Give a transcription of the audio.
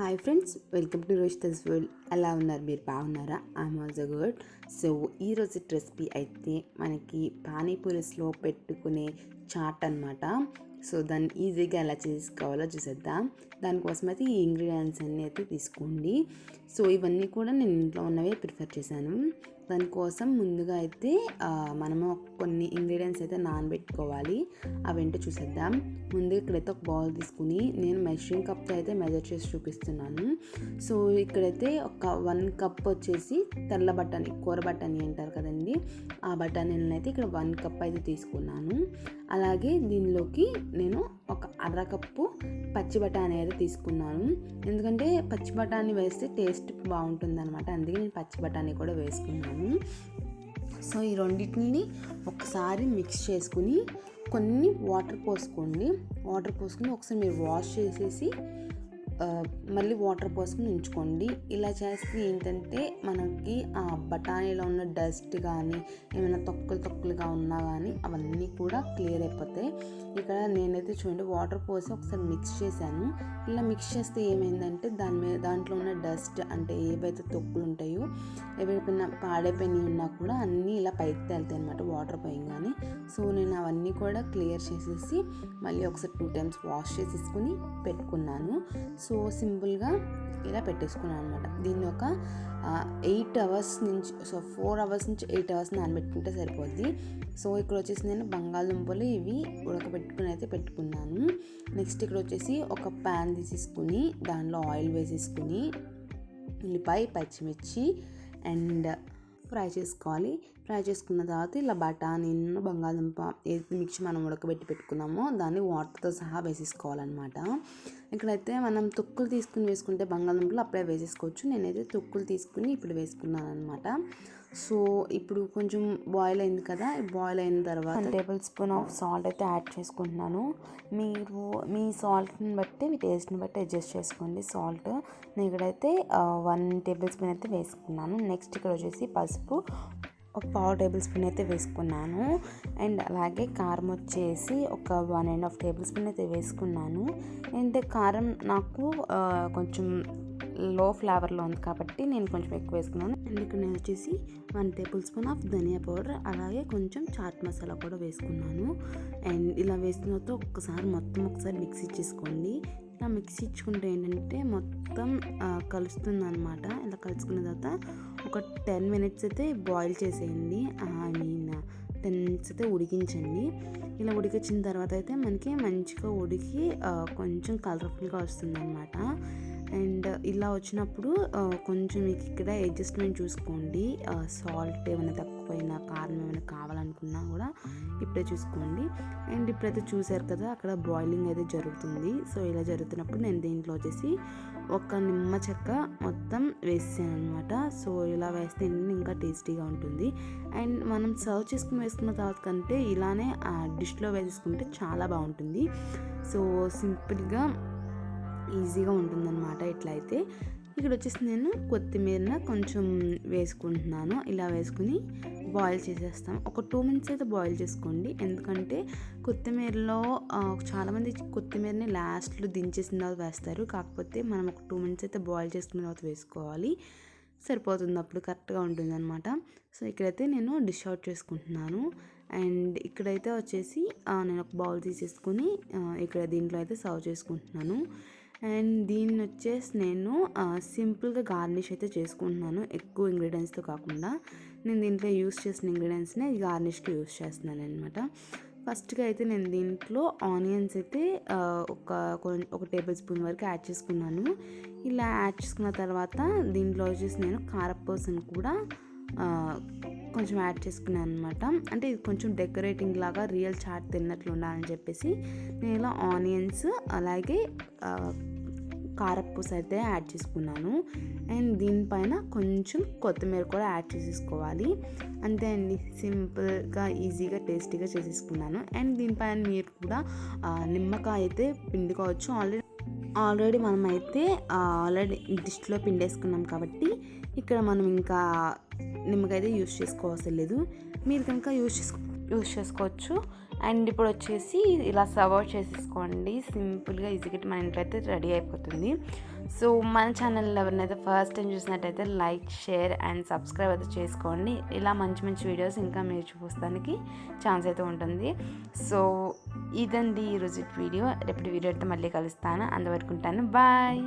Hi friends welcome to Roshitha's world. ఎలా ఉన్నారు? మీరు బాగున్నారా? ఐఎమ్ ఆల్సో గుడ్ సో ఈరోజు రెసిపీ అయితే మనకి పానీపూరిస్లో పెట్టుకునే చాట్ అనమాట సో దాన్ని ఈజీగా ఎలా చేసుకోవాలో చూసేద్దాం. దానికోసం అయితే ఈ ఇంగ్రీడియంట్స్ అన్నీ అయితే తీసుకోండి. సో ఇవన్నీ కూడా నేను ఇంట్లో ఉన్నవే ప్రిఫర్ చేశాను. దానికోసం ముందుగా అయితే మనము కొన్ని ఇంగ్రీడియంట్స్ అయితే నానబెట్టుకోవాలి. అవేంటో చూసేద్దాం. ముందు ఇక్కడైతే ఒక బౌల్ తీసుకుని నేను మెషరింగ్ కప్తో అయితే మెజర్ చేసి చూపిస్తున్నాను. సో ఇక్కడైతే ఒక వన్ కప్ వచ్చేసి తెల్ల బఠానీ కూర బఠానీ అంటారు కదండి. ఆ బఠానీలను అయితే ఇక్కడ వన్ కప్ అయితే తీసుకున్నాను. అలాగే దీనిలోకి నేను ఒక అర కప్పు పచ్చి బఠానీ అయితే తీసుకున్నాను. ఎందుకంటే పచ్చి బఠానీ వేస్తే టేస్ట్ బాగుంటుంది అనమాట అందుకే నేను పచ్చి బఠానీ కూడా వేసుకున్నాను. సో ఈ రెండింటిని ఒకసారి మిక్స్ చేసుకుని కొన్ని వాటర్ పోసుకోండి. వాటర్ పోసుకుని ఒకసారి మీరు వాష్ చేసేసి మళ్ళీ వాటర్ పోసుకుని ఉంచుకోండి. ఇలా చేస్తే ఏంటంటే మనకి ఆ బఠానీలో ఉన్న డస్ట్ కానీ ఏమైనా తొక్కులు తొక్కులుగా ఉన్నా కానీ అవన్నీ కూడా క్లియర్ అయిపోతాయి. ఇక్కడ నేనైతే చూడండి వాటర్ పోసి ఒకసారి మిక్స్ చేశాను. ఇలా మిక్స్ చేస్తే ఏమైందంటే దాని మీద దాంట్లో ఉన్న డస్ట్ అంటే ఏవైతే తొక్కులు ఉంటాయో ఏవైపోయిన పాడైపోయినవి ఉన్నా కూడా అన్నీ ఇలా పైకి తేలుతాయి అనమాట వాటర్ పోయంగానే. సో నేను అవన్నీ కూడా క్లియర్ చేసేసి మళ్ళీ ఒకసారి టూ టైమ్స్ వాష్ చేసేసుకుని పెట్టుకున్నాను. సో సింపుల్గా ఇలా పెట్టేసుకున్నాను అనమాట దీన్ని ఒక ఎయిట్ అవర్స్ నుంచి సో ఫోర్ అవర్స్ నుంచి ఎయిట్ అవర్స్ నానబెట్టుకుంటే సరిపోద్ది. సో ఇక్కడ వచ్చేసి నేను బంగాళదుంపలు ఇవి ఉడకబెట్టుకుని అయితే పెట్టుకున్నాను. నెక్స్ట్ ఇక్కడ వచ్చేసి ఒక ప్యాన్ తీసేసుకుని దానిలో ఆయిల్ వేసేసుకుని ఉల్లిపాయ పచ్చిమిర్చి అండ్ ఫ్రై చేసుకోవాలి. ఫ్రై చేసుకున్న తర్వాత ఇలా బఠానీ బంగాళదుంప ఏది మిక్స్ మనం ఉడకబెట్టి పెట్టుకున్నామో దాన్ని వాటర్తో సహా వేసేసుకోవాలన్నమాట. ఇక్కడైతే మనం తొక్కులు తీసుకుని వేసుకుంటే బంగాళదుంపలు అప్పుడే వేసేసుకోవచ్చు. నేనైతే తొక్కులు తీసుకుని ఇప్పుడు వేసుకున్నాను అనమాట సో ఇప్పుడు కొంచెం బాయిల్ అయింది కదా బాయిల్ అయిన తర్వాత టేబుల్ స్పూన్ ఆఫ్ సాల్ట్ అయితే యాడ్ చేసుకుంటున్నాను. మీరు మీ సాల్ట్ని బట్టి మీ టేస్ట్ని బట్టి అడ్జస్ట్ చేసుకోండి. సాల్ట్ నేను ఇక్కడైతే వన్ టేబుల్ స్పూన్ అయితే వేసుకున్నాను. నెక్స్ట్ ఇక్కడ వచ్చేసి పసుపు ఒక పావు టేబుల్ స్పూన్ అయితే వేసుకున్నాను. అండ్ అలాగే కారం వచ్చేసి ఒక one and half tablespoon అయితే వేసుకున్నాను. అండ్ కారం నాకు కొంచెం లో ఫ్లేవర్లో ఉంది కాబట్టి నేను కొంచెం ఎక్కువ వేసుకున్నాను. అండ్ ఇక్కడ నేను వచ్చేసి one tablespoon of dhania powder అలాగే కొంచెం చాట్ మసాలా కూడా వేసుకున్నాను. అండ్ ఇలా వేసిన తర్వాత ఒక్కసారి మొత్తం ఒకసారి మిక్స్ ఇచ్చేసుకోండి ఇలా మిక్స్ ఇచ్చుకుంటే ఏంటంటే మొత్తం కలుస్తుంది అనమాట ఇలా కలుసుకున్న తర్వాత ఒక టెన్ మినిట్స్ అయితే బాయిల్ చేసేయండి. ఐ మీన్ టెన్ మినిట్స్ అయితే ఉడికించండి. ఇలా ఉడికించిన తర్వాత అయితే మనకి మంచిగా ఉడికి కొంచెం కలర్ఫుల్గా వస్తుంది అనమాట అండ్ ఇలా వచ్చినప్పుడు కొంచెం మీకు ఇక్కడ అడ్జస్ట్మెంట్ చూసుకోండి. సాల్ట్ ఏమైనా తక్కువైనా కారం ఏమైనా కావాలనుకున్నా కూడా ఇప్పుడే చూసుకోండి. అండ్ ఇప్పుడైతే చూసారు కదా అక్కడ బాయిలింగ్ అయితే జరుగుతుంది. సో ఇలా జరుగుతున్నప్పుడు నేను దీంట్లో వచ్చేసి ఒక నిమ్మ చెక్క మొత్తం వేసాను అనమాట సో ఇలా వేస్తే ఇంకా టేస్టీగా ఉంటుంది. అండ్ మనం సర్వ్ చేసుకుని వేసుకున్న తర్వాత కంటే ఇలానే ఆ డిష్లో వేసుకుంటే చాలా బాగుంటుంది. సో సింపుల్గా ఈజీగా ఉంటుందన్నమాట ఇట్లా అయితే ఇక్కడ వచ్చేసి నేను కొత్తిమీర కొంచెం వేసుకుంటున్నాను. ఇలా వేసుకుని బాయిల్ చేసేస్తాం ఒక టూ మినిట్స్ అయితే బాయిల్ చేసుకోండి. ఎందుకంటే కొత్తిమీరలో చాలామంది కొత్తిమీరని లాస్ట్లో దించేసిన తర్వాత వేస్తారు. కాకపోతే మనం ఒక టూ మినిట్స్ అయితే బాయిల్ చేసుకున్న తర్వాత వేసుకోవాలి. సరిపోతుంది అప్పుడు కరెక్ట్గా ఉంటుంది అనమాట సో ఇక్కడైతే నేను డిష్ అవుట్ చేసుకుంటున్నాను. అండ్ ఇక్కడైతే వచ్చేసి నేను ఒక బౌల్ తీసేసుకుని ఇక్కడ దీంట్లో అయితే సర్వ్ చేసుకుంటున్నాను. అండ్ దీన్ని వచ్చేసి నేను సింపుల్గా గార్నిష్ అయితే చేసుకుంటున్నాను ఎక్కువ ఇంగ్రీడియంట్స్తో కాకుండా. నేను దీంట్లో యూస్ చేసిన ఇంగ్రీడియంట్స్నే గార్నిష్కి యూస్ చేస్తున్నాను అనమాట ఫస్ట్గా అయితే నేను దీంట్లో ఆనియన్స్ అయితే ఒక ఒక టేబుల్ స్పూన్ వరకు యాడ్ చేసుకున్నాను. ఇలా యాడ్ చేసుకున్న తర్వాత దీంట్లో వచ్చేసి నేను కారపూసను కూడా కొంచెం యాడ్ చేసుకున్నాను అనమాట అంటే ఇది కొంచెం డెకరేటింగ్ లాగా రియల్ చాట్ తిన్నట్లు ఉండాలని చెప్పేసి నేను ఇలా ఆనియన్స్ అలాగే కారపూస అయితే యాడ్ చేసుకున్నాను. అండ్ దీనిపైన కొంచెం కొత్తిమీర కూడా యాడ్ చేసేసుకోవాలి. అంతే అండి. సింపుల్గా ఈజీగా టేస్టీగా చేసేసుకున్నాను. అండ్ దీనిపైన మీరు కూడా నిమ్మకాయ అయితే పిండుకోవచ్చు. ఆల్రెడీ ఆల్రెడీ మనమైతే ఆల్రెడీ డిష్లో పిండేసుకున్నాం కాబట్టి ఇక్కడ మనం ఇంకా నిమ్మకాయ అయితే యూస్ చేసుకోవాల్సిన లేదు. మీరు కనుక యూస్ చేసుకో యూస్ చేసుకోవచ్చు. అండ్ ఇప్పుడు వచ్చేసి ఇలా సర్వ్ అవుట్ చేసేసుకోండి. సింపుల్గా ఈజీగా మన ఇంట్లో అయితే రెడీ అయిపోతుంది. సో మన ఛానల్ ఎవరినైతే ఫస్ట్ టైం చూసినట్టయితే లైక్ షేర్ అండ్ సబ్స్క్రైబ్ అయితే చేసుకోండి. ఇలా మంచి మంచి వీడియోస్ ఇంకా మీరు చూస్తానికి ఛాన్స్ అయితే ఉంటుంది. సో ఇదండి ఈరోజు వీడియో. రేపటి వీడియో అయితే మళ్ళీ కలుస్తాను. అంతవరకు ఉంటాను. బాయ్!